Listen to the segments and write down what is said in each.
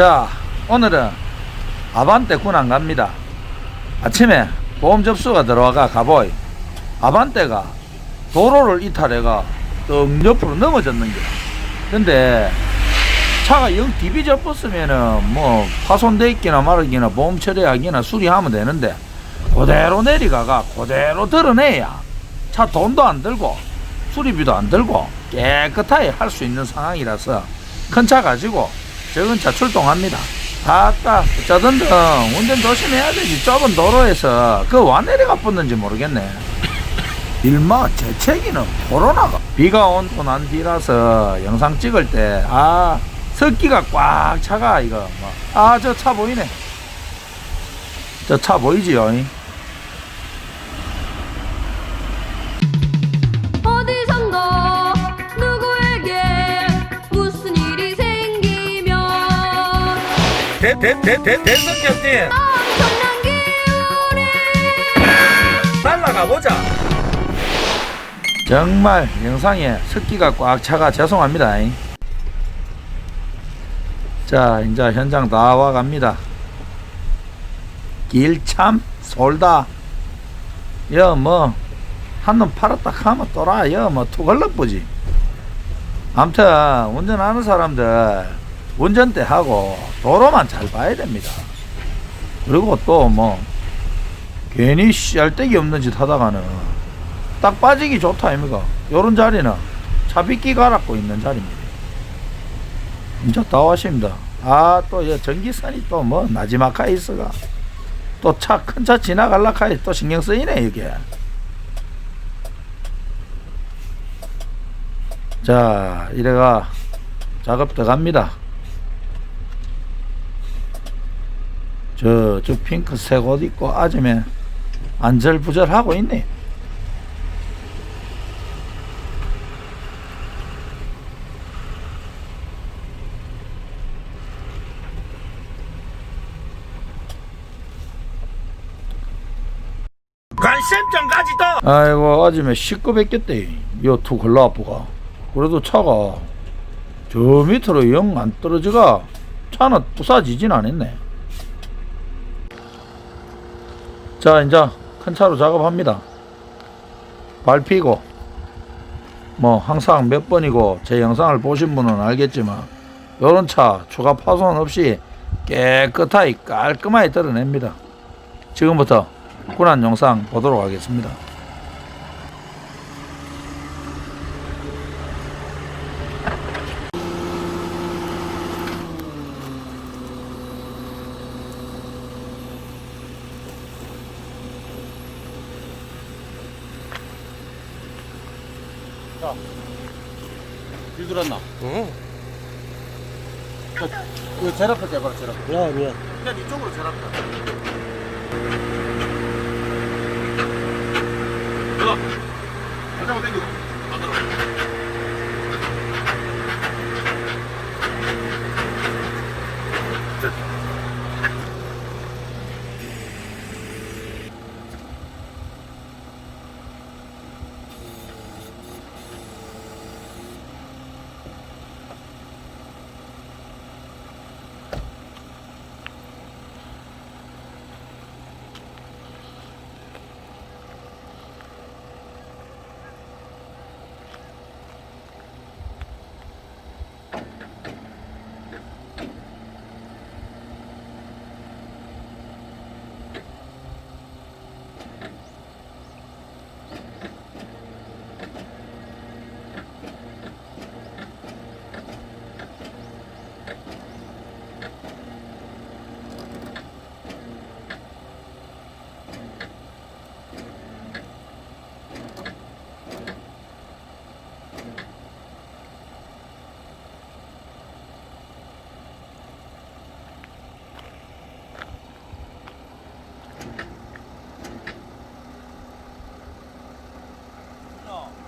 자, 오늘은 아반떼 군안 갑니다. 아침에 보험 접수가 들어와가 가보이. 아반떼가 도로를 이탈해가 떡 옆으로 넘어졌는 거야. 근데 차가 영 디비져 뻗으면은 뭐 파손돼 있기나 말기나 보험 처리하기나 수리하면 되는데 그대로 내리가가 그대로 드러내야 차 돈도 안 들고 수리비도 안 들고 깨끗하게 할 수 있는 상황이라서 큰 차 가지고 적은 차 출동합니다. 아따 어쩌든든 운전 조심해야 되지. 좁은 도로에서 그 와 내려가 붙는지 모르겠네. 일마 재채기는 코로나가. 비가 온또난 뒤라서 영상 찍을 때 아 습기가 꽉 차가 이거. 아 저 차 보이네. 저 차 보이지요 대대대대 대선 캡틴 엄청난 기운이 날라가 보자. 정말 영상에 습기가 꽉 차가 죄송합니다. 이. 자 이제 현장 다 와갑니다. 길 참 솔다. 여 뭐 한놈 팔았다 하면 또라. 여뭐 투걸럭보지. 암튼 운전하는 사람들 운전대 하고 도로만 잘 봐야 됩니다. 그리고 또 뭐 괜히 씨알데기 없는 짓 하다가는 딱 빠지기 좋다 아닙니까? 요런 자리는 차비끼 갈았고 있는 자리입니다. 이제 다 왔습니다. 아 또 전기선이 또 뭐 나지막하게 있어가 또 차 큰 차 지나갈라 하또 신경 쓰이네 이게. 자 이래가 작업 들어갑니다 저, 저 핑크색 옷 입고 아줌에 안절부절하고 있네. 관심장까지도 아이고 아줌에 시끄럽겠대. 요투 걸러 아프가 그래도 차가 저 밑으로 영 안 떨어져가 차는 부사지진 않았네 자 이제 큰 차로 작업합니다. 밟히고 뭐 항상 몇 번이고 제 영상을 보신 분은 알겠지만 요런 차 추가 파손 없이 깨끗하게 깔끔하게 드러냅니다. 지금부터 군한 영상 보도록 하겠습니다 길 들었나? 응. 이거 제라프 해봐라 제라프 미안 미안. 그냥 이쪽으로 제라프 들어 살짝만 당기고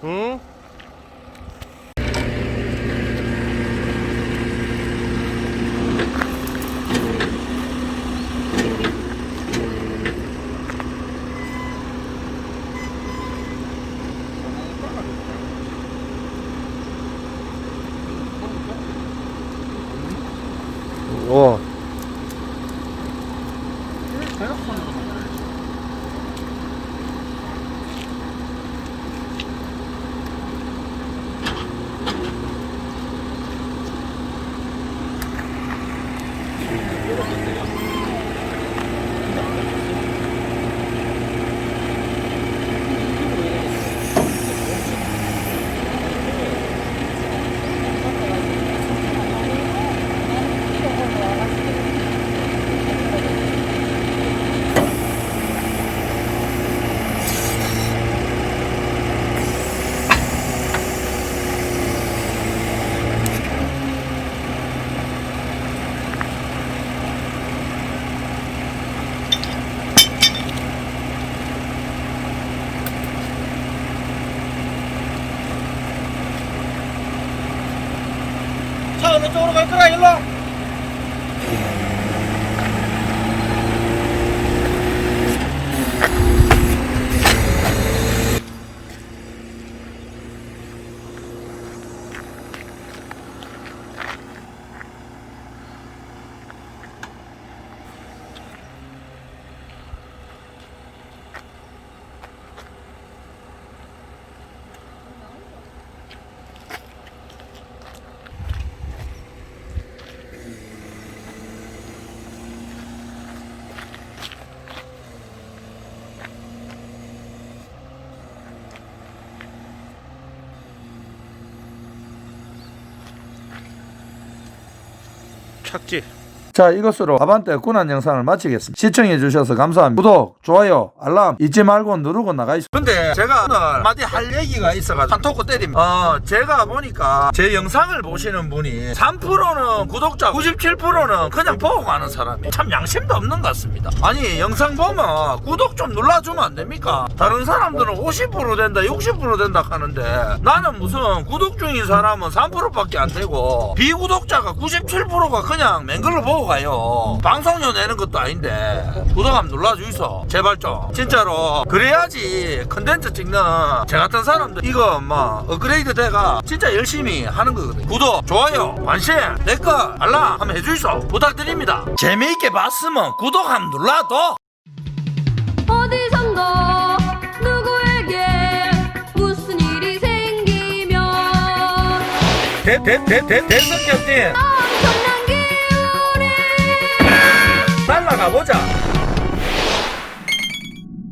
응? 어. 차 어느 쪽 착지 자 이것으로 아반떼 군한 영상을 마치겠습니다. 시청해 주셔서 감사합니다. 구독, 좋아요, 알람 잊지 말고 누르고 나가있습니다. 근데 제가 오늘 한마디 할 얘기가 있어가지고 한 토크 때립니다. 어, 제가 보니까 제 영상을 보시는 분이 3%는 구독자, 97%는 그냥 보고 가는 사람이 참 양심도 없는 것 같습니다. 아니 영상 보면 구독 좀 눌러주면 안 됩니까? 다른 사람들은 50% 된다, 60% 된다 하는데 나는 무슨 구독 중인 사람은 3%밖에 안 되고 비구독자가 97%가 그냥 맹글로 보고 가요. 방송료 내는 것도 아닌데 구독 한번 눌러주이소. 제발 좀 진짜로 그래야지 컨텐츠 찍는 제 같은 사람들 이거 뭐 업그레이드 돼가 진짜 열심히 하는 거거든요. 구독, 좋아요, 관심, 댓글, 알람 한번 해주이소. 부탁드립니다. 재미있게 봤으면 구독 한번 눌러도. 어디선가 누구에게 무슨 일이 생기면 대, 대, 대, 대, 대선 경진 가 보자.